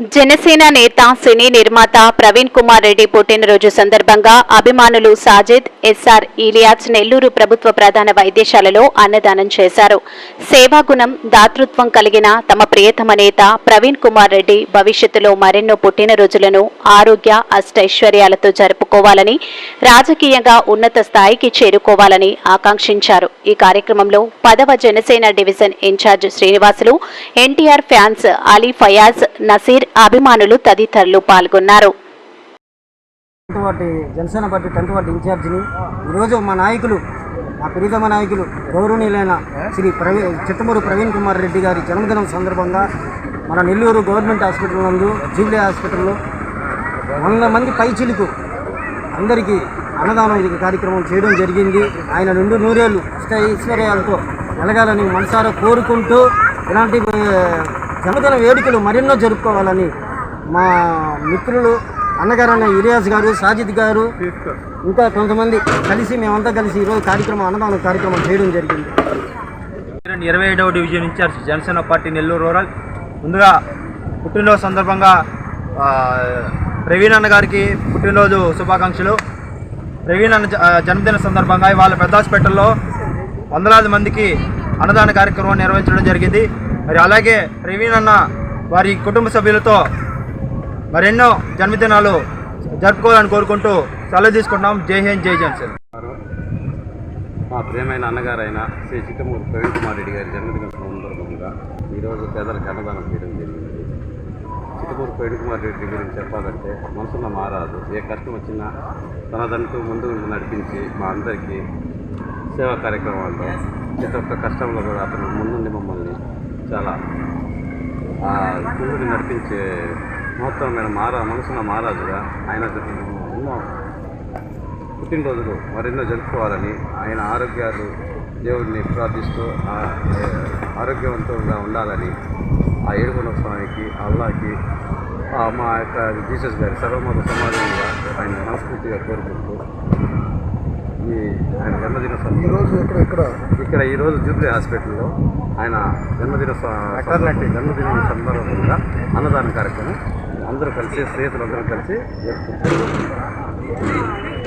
జనసేన నేత సినీ నిర్మాత ప్రవీణ్ కుమార్ రెడ్డి పుట్టినరోజు సందర్భంగా అభిమానులు సాజిద్ ఎస్ఆర్ ఇలియాస్ నెల్లూరు ప్రభుత్వ ప్రధాన వైద్యశాలలో అన్నదానం చేశారు. సేవాగుణం దాతృత్వం కలిగిన తమ ప్రియతమ నేత ప్రవీణ్ కుమార్ రెడ్డి భవిష్యత్తులో మరెన్నో పుట్టినరోజులను ఆరోగ్య అష్టైశ్వర్యాలతో జరుపుకోవాలని రాజకీయంగా ఉన్నత స్థాయికి చేరుకోవాలని ఆకాంక్షించారు. ఈ కార్యక్రమంలో పదవ Janasena division incharge Srinivasulu NTR fans Ali Fayaz Naseer అభిమానులు తదితరులు పాల్గొన్నారు. జనసేన పార్టీ టెన్త్ వార్డు ఇన్ఛార్జిని ఈరోజు మా నాయకులు మా ప్రియతమ నాయకులు గౌరవనీయులైన శ్రీ ప్రవీ చిత్తమూరు ప్రవీణ్ కుమార్ రెడ్డి గారి జన్మదినం సందర్భంగా మన నెల్లూరు గవర్నమెంట్ హాస్పిటల్ నందు జూబ్లీ హాస్పిటల్లో వంద మంది పైచిలుకు అందరికీ అన్నదానం కార్యక్రమం చేయడం జరిగింది. ఆయన రెండు నూరేళ్ళు ఇష్ట ఐశ్వర్యాలతో వెలగాలని మనసారా కోరుకుంటూ ఇలాంటి జనదిన జన్మదిన వేడుకలు మరెన్నో జరుపుకోవాలని మా మిత్రులు అన్నగారైన ఇరియాజ్ గారు సాజిద్ గారు ఇంకా కొంతమంది కలిసి మేమంతా కలిసి ఈరోజు కార్యక్రమం అన్నదానం కార్యక్రమం చేయడం జరిగింది. ఇరవై ఏడవ division incharge Janasena party Nellore rural. ముందుగా పుట్టినరోజు సందర్భంగా ప్రవీణ్ అన్న గారికి పుట్టినరోజు శుభాకాంక్షలు. ప్రవీణ్ అన్న జన్మదిన సందర్భంగా ఇవాళ పెద్ద హాస్పిటల్లో వందలాది మందికి అన్నదాన కార్యక్రమం నిర్వహించడం జరిగింది. మరి అలాగే ప్రవీణ్ అన్న వారి కుటుంబ సభ్యులతో మరెన్నో జన్మదినాలు జరుపుకోవాలని కోరుకుంటూ సెలవు తీసుకుంటున్నాం. జై హింద్ జై జనసేన. మా ప్రియమైన అన్నగారైన శ్రీ చిట్టమూరు ప్రవీణ్ కుమార్ రెడ్డి గారి జన్మదిన సందర్భంగా ఈరోజు పేదలకు అన్నదానం చేయడం జరిగింది. చిట్టమూరు ప్రవీణ్ కుమార్ రెడ్డి గురించి చెప్పాలంటే మనసున్న మారాదు. ఏ కష్టం వచ్చినా తనదంటూ ముందు నడిపించి మా అందరికీ సేవా కార్యక్రమాల్లో ప్రతి ఒక్క కష్టంలో కూడా అతను ముందుండి మమ్మల్ని చాలా ఆ నడిపించే మహత్తరమైన మారా మనసున్న మహారాజుగా ఆయన ఎన్నో పుట్టినరోజులు మరెన్నో జరుపుకోవాలని ఆయన ఆరోగ్యాలు దేవుడిని ప్రార్థిస్తూ ఆ, ఆరోగ్యవంతంగా ఉండాలని ఆ ఏడుకొండ స్వామికి అల్లాకి ఆ, మా యొక్క జీసస్ గారి సర్వమత సమాజంగా ఆయన మనస్ఫూర్తిగా కోరుకుంటూ ఈ ఆయన జన్మదిన ఈరోజు ఇక్కడ ఇక్కడ ఇక్కడ ఈరోజు జూబ్లీ హాస్పిటల్లో ఆయన జన్మదిన స- జన్మదిన సందర్భంగా అన్నదాన కార్యక్రమం. అందరూ కలిసి స్నేహితులు అందరూ కలిసి జరుపుకుంటారు.